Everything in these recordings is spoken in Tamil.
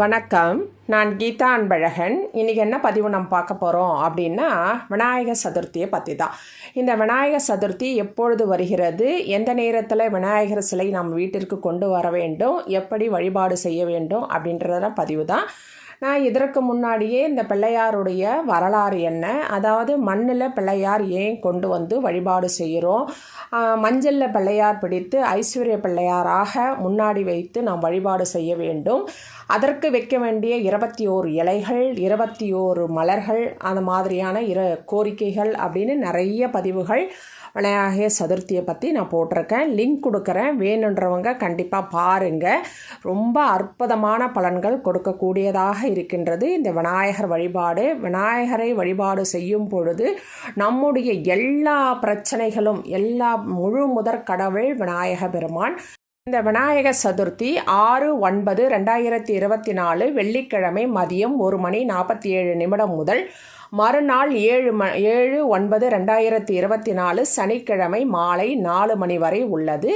வணக்கம். நான் கீதா அன்பழகன். இன்றைக்கி என்ன பதிவு நம்ம பார்க்க போகிறோம் அப்படின்னா விநாயகர் சதுர்த்தியை பற்றி தான் இந்த விநாயகர் சதுர்த்தி எப்பொழுது வருகிறது? எந்த நேரத்தில் விநாயகர் சிலை நம் வீட்டிற்கு கொண்டு வர வேண்டும்? எப்படி வழிபாடு செய்ய வேண்டும்? அப்படின்றத பதிவு தான் நான் இதற்கு முன்னாடியே இந்த பிள்ளையாருடைய வரலாறு என்ன? அதாவது மண்ணில் பிள்ளையார் ஏன் கொண்டு வந்து வழிபாடு செய்கிறோம்? மஞ்சளில் பிள்ளையார் பிடித்து ஐஸ்வர்ய பிள்ளையாராக முன்னாடி வைத்து நாம் வழிபாடு செய்ய வேண்டும். அதற்கு வைக்க வேண்டிய இருபத்தி ஓரு இலைகள் இருபத்தி ஓரு மலர்கள் அந்த மாதிரியான இர கோரிக்கைகள் அப்படின்னு நிறைய பதிவுகள் விநாயகர் சதுர்த்தியை பற்றி நான் போட்டிருக்கேன். லிங்க் கொடுக்குறேன். வேணுன்றவங்க கண்டிப்பாக பாருங்கள் ரொம்ப அற்புதமான பலன்கள் கொடுக்கக்கூடியதாக இருக்கின்றது. இந்த விநாயகர் வழிபாடு விநாயகரை வழிபாடு செய்யும் பொழுது நம்முடைய எல்லா பிரச்சனைகளும் எல்லா முழு முதற் கடவுள் விநாயக பெருமான். இந்த விநாயகர் சதுர்த்தி ஆறு ஒன்பது ரெண்டாயிரத்தி இருபத்தி நாலு வெள்ளிக்கிழமை மதியம் ஒரு மணி நாற்பத்தி ஏழு நிமிடம் முதல் மறுநாள் ஏழு ம ஏழு ஒன்பது ரெண்டாயிரத்தி இருபத்தி நாலு சனிக்கிழமை மாலை நாலு மணி வரை உள்ளது.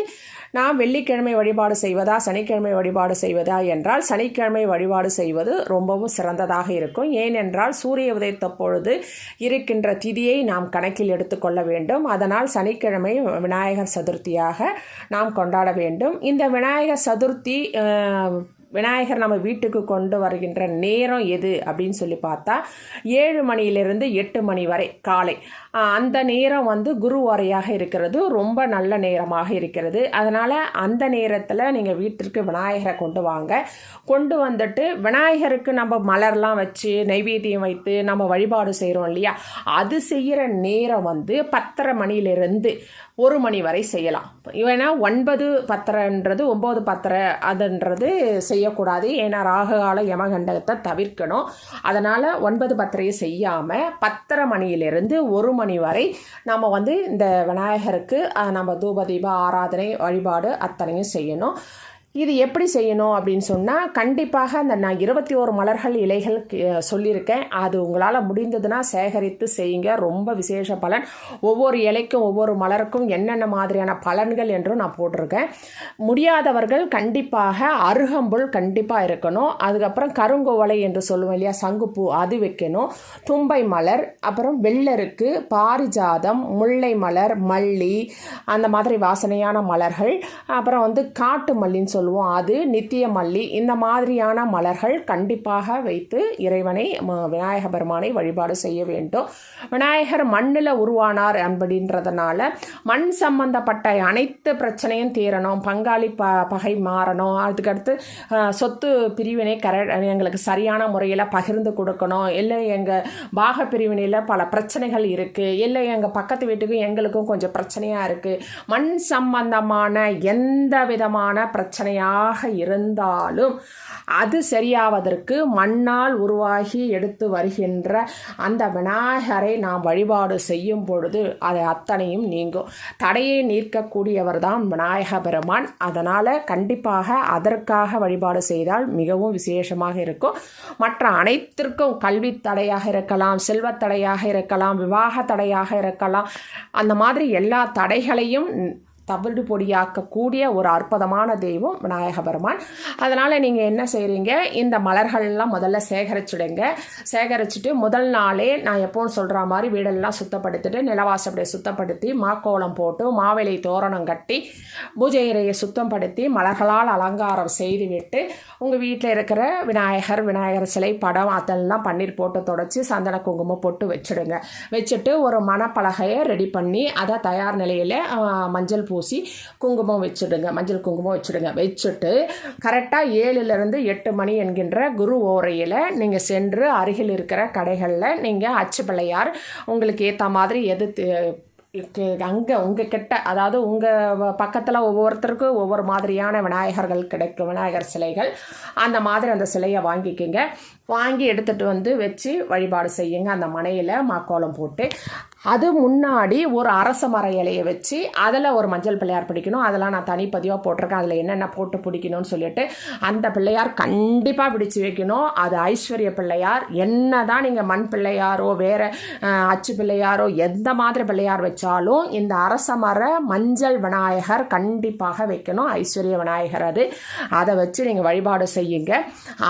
நாம் வெள்ளிக்கிழமை வழிபாடு செய்வதா சனிக்கிழமை வழிபாடு செய்வதா என்றால் சனிக்கிழமை வழிபாடு செய்வது ரொம்பவும் சிறந்ததாக இருக்கும். ஏனென்றால் சூரிய உதயத்த பொழுது இருக்கின்ற திதியை நாம் கணக்கில் எடுத்துக்கொள்ள வேண்டும். அதனால் சனிக்கிழமை விநாயகர் சதுர்த்தியாக நாம் கொண்டாட வேண்டும். இந்த விநாயகர் சதுர்த்தி விநாயகர் நம்ம வீட்டுக்கு கொண்டு வருகின்ற நேரம் எது அப்படின்னு சொல்லி பார்த்தா ஏழு மணியிலிருந்து எட்டு மணி வரை காலை. அந்த நேரம் வந்து குருவாரையாக இருக்கிறது. ரொம்ப நல்ல நேரமாக இருக்கிறது. அதனால் அந்த நேரத்தில் நீங்கள் வீட்டிற்கு விநாயகரை கொண்டு வாங்க. கொண்டு வந்துட்டு விநாயகருக்கு நம்ம மலர்லாம் வச்சு நைவேத்தியம் வைத்து நம்ம வழிபாடு செய்கிறோம் இல்லையா? அது செய்கிற நேரம் வந்து பத்தரை மணியிலிருந்து ஒரு மணி வரை செய்யலாம். ஏன்னா ஒன்பது பத்தரைன்றது ஒம்பது பத்தரை அதுன்றது செய்யக்கூடாது. ஏன்னா ராககால யமகண்டகத்தை தவிர்க்கணும். அதனால் ஒன்பது பத்திரையை செய்யாமல் பத்தரை மணியிலிருந்து ஒரு மணி வரை நம்ம வந்து இந்த விநாயகருக்கு நம்ம தூப தீப ஆராதனை வழிபாடு அத்தனையும் செய்யணும். இது எப்படி செய்யணும் அப்படின்னு சொன்னால் கண்டிப்பாக அந்த நான் இருபத்தி ஓரு மலர்கள் இலைகள் சொல்லியிருக்கேன். அது உங்களால் முடிந்ததுன்னா சேகரித்து செய்யுங்க. ரொம்ப விசேஷ பலன். ஒவ்வொரு இலைக்கும் ஒவ்வொரு மலருக்கும் என்னென்ன மாதிரியான பலன்கள் என்றும் நான் போட்டிருக்கேன். முடியாதவர்கள் கண்டிப்பாக அருகம்புல் கண்டிப்பாக இருக்கணும். அதுக்கப்புறம் கருங்கோவலை என்று சொல்லுவோம் இல்லையா சங்குப்பூ அது வைக்கணும். தும்பை மலர் அப்புறம் வெள்ளருக்கு பாரிஜாதம் முல்லை மலர் மல்லி அந்த மாதிரி வாசனையான மலர்கள். அப்புறம் வந்து காட்டு மல்லின்னு சொல்லுவோம் சொல்லுவோம். அது நித்திய மல்லி இந்த மாதிரியான மலர்கள் கண்டிப்பாக வைத்து இறைவனை விநாயக பெருமானை வழிபாடு செய்ய வேண்டும். விநாயகர் மண்ணில் உருவானார் அப்படின்றதுனால மண் சம்பந்தப்பட்ட அனைத்து பிரச்சனையும் தீரணும். பங்காளி ப பகை மாறணும். அதுக்கடுத்து சொத்து பிரிவினை கர எங்களுக்கு சரியான முறையில் பகிர்ந்து கொடுக்கணும். இல்லை எங்கள் பாக பிரிவினையில் பல பிரச்சனைகள் இருக்குது இல்லை எங்கள் பக்கத்து வீட்டுக்கும் எங்களுக்கும் கொஞ்சம் பிரச்சனையாக இருக்குது மண் சம்பந்தமான எந்த விதமான பிரச்சனை பிரச்சனையாக இருந்தாலும் அது சரியாவதற்கு மண்ணால் உருவாகி எடுத்து வருகின்ற அந்த விநாயகரை நாம் வழிபாடு செய்யும் பொழுது அது அத்தனையும் நீங்கும். தடையை நீர்க்கக்கூடியவர் தான் விநாயக பெருமான். அதனால் கண்டிப்பாக அதற்காக வழிபாடு செய்தால் மிகவும் விசேஷமாக இருக்கும். மற்ற அனைத்திற்கும் கல்வி தடையாக இருக்கலாம் செல்வத்தடையாக இருக்கலாம் விவாக தடையாக இருக்கலாம். அந்த மாதிரி எல்லா தடைகளையும் தவிடு பொடியாக்கக்கூடிய ஒரு அற்புதமான தெய்வம் விநாயக பெருமான். அதனால் நீங்கள் என்ன செய்கிறீங்க இந்த மலர்கள்லாம் முதல்ல சேகரிச்சுடுங்க. சேகரிச்சுட்டு முதல் நாளே நான் எப்போவும் சொல்கிற மாதிரி வீடெல்லாம் சுத்தப்படுத்திட்டு நிலவாசப்படியை சுத்தப்படுத்தி மாக்கோளம் போட்டு மாவிலை தோரணம் கட்டி பூஜை இறையை சுத்தப்படுத்தி மலர்களால் அலங்காரம் செய்துவிட்டு உங்கள் வீட்டில் இருக்கிற விநாயகர் விநாயகர் சிலை படம் அதெல்லாம் பன்னீர் போட்டு தொடச்சி சந்தன குங்குமம் போட்டு வச்சுடுங்க. வச்சுட்டு ஒரு மணப்பலகையை ரெடி பண்ணி அதை தயார் நிலையில் மஞ்சள் பூ பூசி குங்குமம் வச்சுடுங்க. மஞ்சள் குங்குமம் வச்சுடுங்க. வச்சுட்டு கரெக்டாக ஏழுலேருந்து எட்டு மணி என்கின்ற குரு ஓரையில் நீங்கள் சென்று அருகில் இருக்கிற கடைகளில் நீங்கள் அச்சு பிள்ளையார் உங்களுக்கு ஏற்ற மாதிரி எது அங்கே உங்கள் கிட்ட அதாவது உங்கள் பக்கத்தில் ஒவ்வொருத்தருக்கும் ஒவ்வொரு மாதிரியான விநாயகர்கள் கிடைக்கும். விநாயகர் சிலைகள். அந்த மாதிரி அந்த சிலையை வாங்கிக்கோங்க. வாங்கி எடுத்துகிட்டு வந்து வச்சு வழிபாடு செய்யுங்க. அந்த மனையில் மாக்கோலம் போட்டு அது முன்னாடி ஒரு அரச மர இலையை வச்சு அதில் ஒரு மஞ்சள் பிள்ளையார் பிடிக்கணும். அதெல்லாம் நான் தனிப்பதிவாக போட்டிருக்கேன். அதில் என்னென்ன போட்டு பிடிக்கணும்னு சொல்லிட்டு அந்த பிள்ளையார் கண்டிப்பாக பிடிச்சு வைக்கணும். அது ஐஸ்வர்ய பிள்ளையார். என்ன தான் நீங்கள் மண் பிள்ளையாரோ வேறு அச்சு பிள்ளையாரோ எந்த மாதிரி பிள்ளையார் வச்சாலும் இந்த அரச மர மஞ்சள் விநாயகர் கண்டிப்பாக வைக்கணும். ஐஸ்வர்ய விநாயகர் அது. அதை வச்சு நீங்கள் வழிபாடு செய்யுங்க.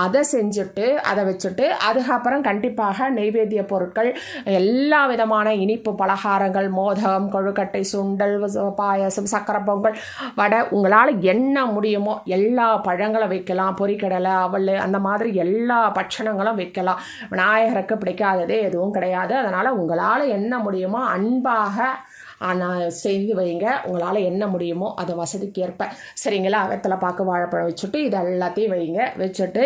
அதை செஞ்சுட்டு அதை வச்சுட்டு அதுக்கப்புறம் கண்டிப்பாக நெய்வேத்திய பொருட்கள் எல்லா விதமான இனிப்பு பலகாரங்கள் மோதகம் கொழுக்கட்டை சுண்டல் பாயசம் பாயாசம் சக்கரை பொங்கல் வடை உங்களால் என்ன முடியுமோ எல்லா பழங்களும் வைக்கலாம். பொரிக்கடலை அவல் அந்த மாதிரி எல்லா பட்சணங்களும் வைக்கலாம். விநாயகருக்கு பிடிக்காததே எதுவும் கிடையாது. அதனால் உங்களால் என்ன முடியுமோ அன்பாக ஆனால் செய்து வைங்க. உங்களால் என்ன முடியுமோ அதை வசதிக்கு ஏற்ப சரிங்களா? வெத்தலை பாக்கு வாழைப்பழம் வச்சுட்டு இது எல்லாத்தையும் வைங்க. வச்சுட்டு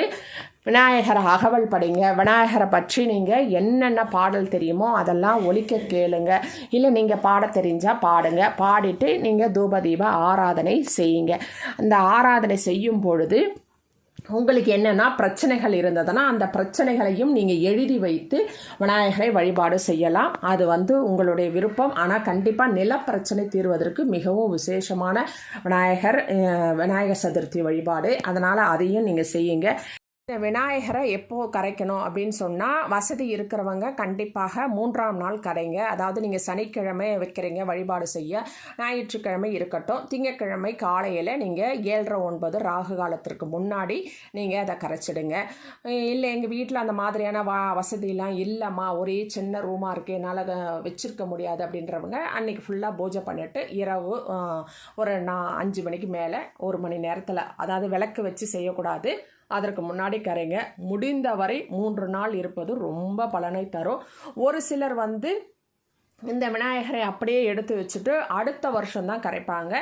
விநாயகரை அகவல் படிங்க விநாயகரை பற்றி நீங்கள் என்னென்ன பாடல் தெரியுமோ அதெல்லாம் ஒலிக்க கேளுங்க. இல்லை நீங்கள் பாட தெரிஞ்சால் பாடுங்க. பாடிட்டு நீங்கள் தூபதீப ஆராதனை செய்யுங்க. அந்த ஆராதனை செய்யும் பொழுது உங்களுக்கு என்னென்னா பிரச்சனைகள் இருந்ததுன்னா அந்த பிரச்சனைகளையும் நீங்கள் எழுதி வைத்து விநாயகரை வழிபாடு செய்யலாம். அது வந்து உங்களுடைய விருப்பம். ஆனால் கண்டிப்பாக நிலப்பிரச்சனை தீர்வதற்கு மிகவும் விசேஷமான விநாயகர் விநாயகர் சதுர்த்தி வழிபாடு. அதனால் அதையும் நீங்கள் செய்யுங்க. இந்த விநாயகரை எப்போ கரைக்கணும் அப்படின்னு சொன்னால் வசதி இருக்கிறவங்க கண்டிப்பாக மூன்றாம் நாள் கரைங்க. அதாவது நீங்கள் சனிக்கிழமை வைக்கிறீங்க வழிபாடு செய்ய. ஞாயிற்றுக்கிழமை இருக்கட்டும். திங்கட்கிழமை காலையில் நீங்கள் ஏழரை ஒன்பது ராகு காலத்திற்கு முன்னாடி நீங்கள் அதை கரைச்சிடுங்க. இல்லை எங்கள் வீட்டில் அந்த மாதிரியான வா வசதியெலாம் இல்லைம்மா. ஒரே சின்ன ரூமாக இருக்குது என்னால் வச்சுருக்க முடியாது அப்படின்றவங்க அன்றைக்கி ஃபுல்லாக பூஜை பண்ணிவிட்டு இரவு ஒரு நான் அஞ்சு மணிக்கு மேலே ஒரு மணி நேரத்தில் அதாவது விளக்கு வச்சு செய்யக்கூடாது. அதற்கு முன்னாடி கரைங்க. முடிந்தவரை மூன்று நாள் இருப்பது ரொம்ப பலனை தரும். ஒரு சிலர் வந்து இந்த விநாயகரை அப்படியே எடுத்து வச்சுட்டு அடுத்த வருஷம்தான் கரைப்பாங்க.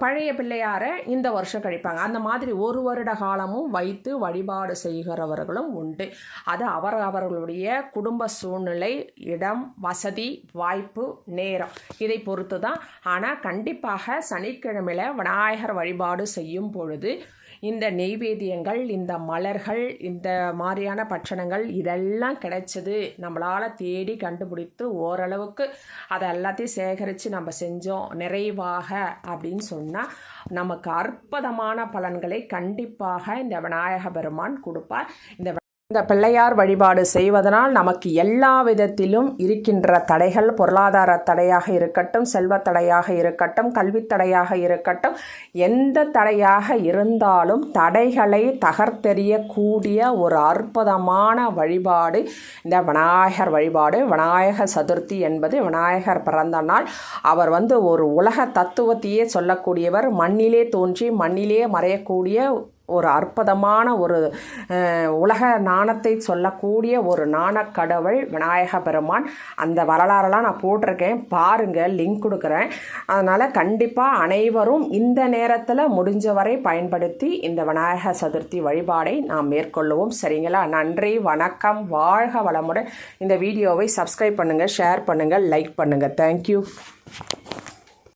பழைய பிள்ளையாரை இந்த வருஷம் கழிப்பாங்க அந்த மாதிரி ஒரு வருட காலமும் வைத்து வழிபாடு செய்கிறவர்களும் உண்டு. அது அவர் அவர்களுடைய குடும்ப சூழ்நிலை இடம் வசதி வாய்ப்பு நேரம். இதை பொறுத்து தான் ஆனால் கண்டிப்பாக சனிக்கிழமையில் விநாயகர் வழிபாடு செய்யும் பொழுது இந்த நெய்வேத்தியங்கள் இந்த மலர்கள் இந்த மாதிரியான பட்சணங்கள் இதெல்லாம் கிடைச்சது நம்மளால் தேடி கண்டுபிடித்து ஓரளவுக்கு அதை எல்லாத்தையும் சேகரித்து நம்ம செஞ்சோம் நிறைவாக அப்படின்னு சொன்னால் நமக்கு அற்புதமான பலன்களை கண்டிப்பாக இந்த விநாயக பெருமான் கொடுப்பார். இந்த இந்த பிள்ளையார் வழிபாடு செய்வதனால் நமக்கு எல்லா விதத்திலும் இருக்கின்ற தடைகள் பொருளாதார தடையாக இருக்கட்டும் செல்வத் தடையாக இருக்கட்டும் கல்வி தடையாக இருக்கட்டும் எந்த தடையாக இருந்தாலும் தடைகளை தகர்த்தெறியக்கூடிய ஒரு அற்புதமான வழிபாடு இந்த விநாயகர் வழிபாடு விநாயகர் சதுர்த்தி என்பது விநாயகர் பிறந்த நாள். அவர் வந்து ஒரு உலக தத்துவத்தையே சொல்லக்கூடியவர். மண்ணிலே தோன்றி மண்ணிலே மறையக்கூடிய ஒரு அற்புதமான ஒரு உலக நாணத்தை சொல்லக்கூடிய ஒரு நாணக்கடவுள் விநாயக பெருமான். அந்த வரலாறெல்லாம் நான் போட்டிருக்கேன். பாருங்கள் லிங்க் கொடுக்குறேன். அதனால் கண்டிப்பாக அனைவரும் இந்த நேரத்தில் முடிஞ்சவரை பயன்படுத்தி இந்த விநாயக சதுர்த்தி வழிபாடை நாம் மேற்கொள்ளுவோம். சரிங்களா? நன்றி வணக்கம். வாழ்க வளமுடன். இந்த வீடியோவை சப்ஸ்கிரைப் பண்ணுங்கள் ஷேர் பண்ணுங்கள் லைக் பண்ணுங்கள் தேங்க்யூ